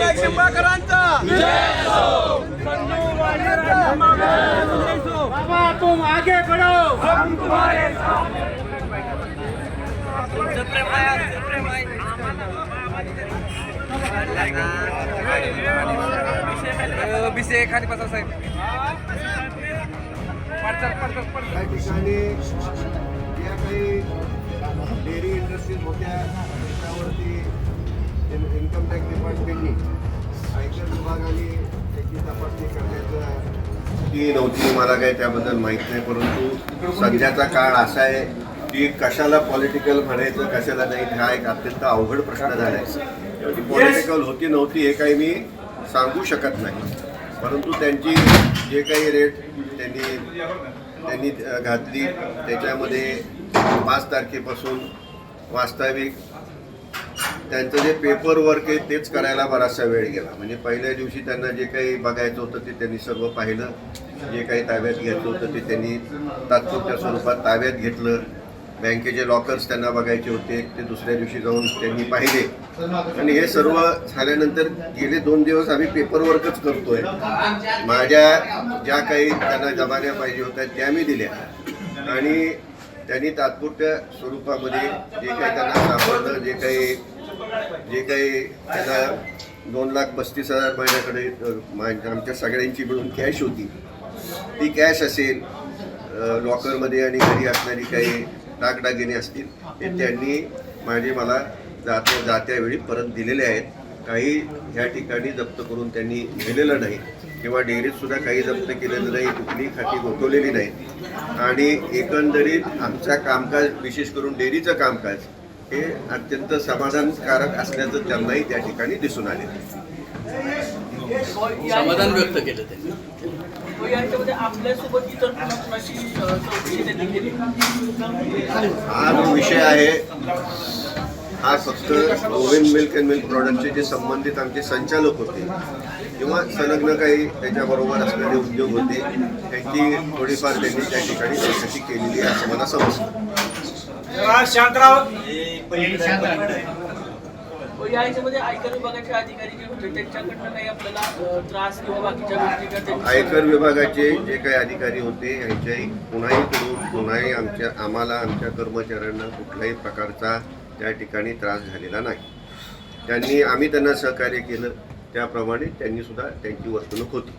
विनायक निंबाळकरांचा बाबा तुम आगे बढ़ो। हम विषय खाली बसा साहेब ठिकाणी काही डेअरी इंडस्ट्रीज होत्या त्याच्यावरती इन- इन्कम टॅक्स विभागाने त्याची तपासणी करण्याचं ती नव्हती मला काही त्याबद्दल माहीत नाही परंतु सध्याचा काळ असा आहे की कशाला पॉलिटिकल म्हणायचं कशाला नाही हा एक अत्यंत अवघड प्रश्न झाला आहे ती पॉलिटिकल होती नव्हती हे काही मी सांगू शकत नाही. परंतु त्यांची जे काही रेट त्यांनी त्यांनी घातली त्याच्यामध्ये पाच तारखेपासून वास्तविक त्यांचं जे पेपर वर्क आहे तेच करायला बराचसा वेळ गेला. म्हणजे पहिल्या दिवशी त्यांना जे काही बघायचं होतं ते त्यांनी सर्व पाहिलं. जे काही ताब्यात घ्यायचं होतं ते त्यांनी तात्पुरत्या स्वरूपात ताब्यात घेतलं. बँकेचे लॉकर्स त्यांना बघायचे होते. ते दुसऱ्या दिवशी जाऊन त्यांनी पाहिले. आणि हे सर्व झाल्यानंतर गेले दोन दिवस आम्ही पेपर वर्कच करतोय. माझ्या ज्या काही त्यांना जमान्या पाहिजे होत्या त्या मी दिल्या. आणि त्यांनी तात्पुरत्या स्वरूपामध्ये जे काही त्यांना सापडलं जे काही जे काही त्याचा दोन लाख पस्तीस हजार महिन्याकडे मा- म्हणजे आमच्या सगळ्यांची मिळून कॅश होती. ती कॅश असेल लॉकरमध्ये आणि घरी असणारी काही दागदागिने असतील हे त्यांनी माझे मला जात्या जात्या वेळी परत दिलेले आहेत. काही ह्या ठिकाणी जप्त करून त्यांनी दिलेलं नाही किंवा डेअरीत सुद्धा काही जप्त केलेलं नाही कुठली खाती गोठवलेली नाही. आणि एकंदरीत आमचा कामकाज विशेष करून डेअरीचं कामकाज हे अत्यंत समाधानकारक असल्याचं त्यांनाही त्या ठिकाणी दिसून आले. समाधान व्यक्त केलं केली? हा जो विषय आहे हा फक्त ओव्हन मिल्क अँड मिल्क प्रॉडक्टचे जे संबंधित आमचे संचालक होते किंवा संलग्न काही त्याच्याबरोबर असणारे उद्योग होते त्यांची थोडीफार त्यांनी त्या ठिकाणी चौकशी केलेली आहे असं मला समजतं. व या याच्यामध्ये आयकर विभागाचे अधिकारी जे होते त्यांच्याकडनं काही आपल्याला अ, त्रास किंवा बाकीच्या गोष्टी किंवा त्यांची- आयकर विभागाचे जे काही अधिकारी होते यांच्याही कुणाही कडून कुणाही आमच्या आम्हाला आमच्या कर्मचाऱ्यांना कुठल्याही प्रकारचा त्या ठिकाणी त्रास झालेला नाही. त्यांनी आम्ही त्यांना सहकार्य केलं. त्याप्रमाणे त्यांनी सुद्धा त्यांची वर्तणूक होती.